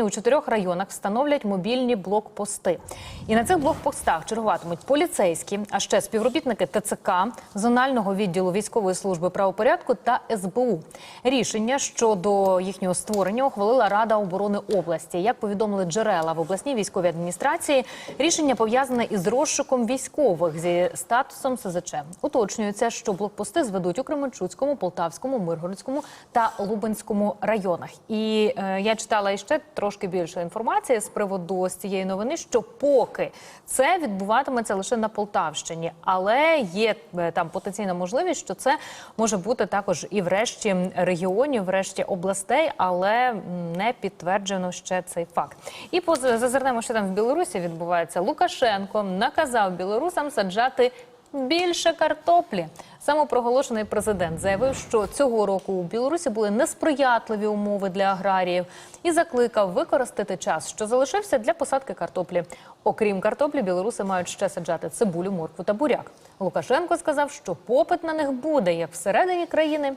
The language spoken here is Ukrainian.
У чотирьох районах встановлять мобільні блокпости, і на цих блокпостах чергуватимуть поліцейські, а ще співробітники ТЦК, зонального відділу військової служби правопорядку та СБУ. Рішення щодо їхнього створення ухвалила Рада оборони області. Як повідомили джерела в обласній військовій адміністрації, рішення пов'язане із розшуком військових зі статусом СЗЧ. Уточнюється, що блокпости зведуть у Кременчуцькому, Полтавському, Миргородському та Лубенському районах. І е, я читала іще трошки більше інформації з приводу з цієї новини, що поки це відбуватиметься лише на Полтавщині, але є е, там потенційна можливість, що це може бути також і в решті регіонів, в решті областей, але не підтверджено ще цей факт. І зазирнемо, що там в Білорусі відбувається. Лукашенко наказав білорусам саджати більше картоплі. Самопроголошений президент заявив, що цього року у Білорусі були несприятливі умови для аграріїв і закликав використати час, що залишився для посадки картоплі. Окрім картоплі, білоруси мають ще саджати цибулю, моркву та буряк. Лукашенко сказав, що попит на них буде як всередині країни,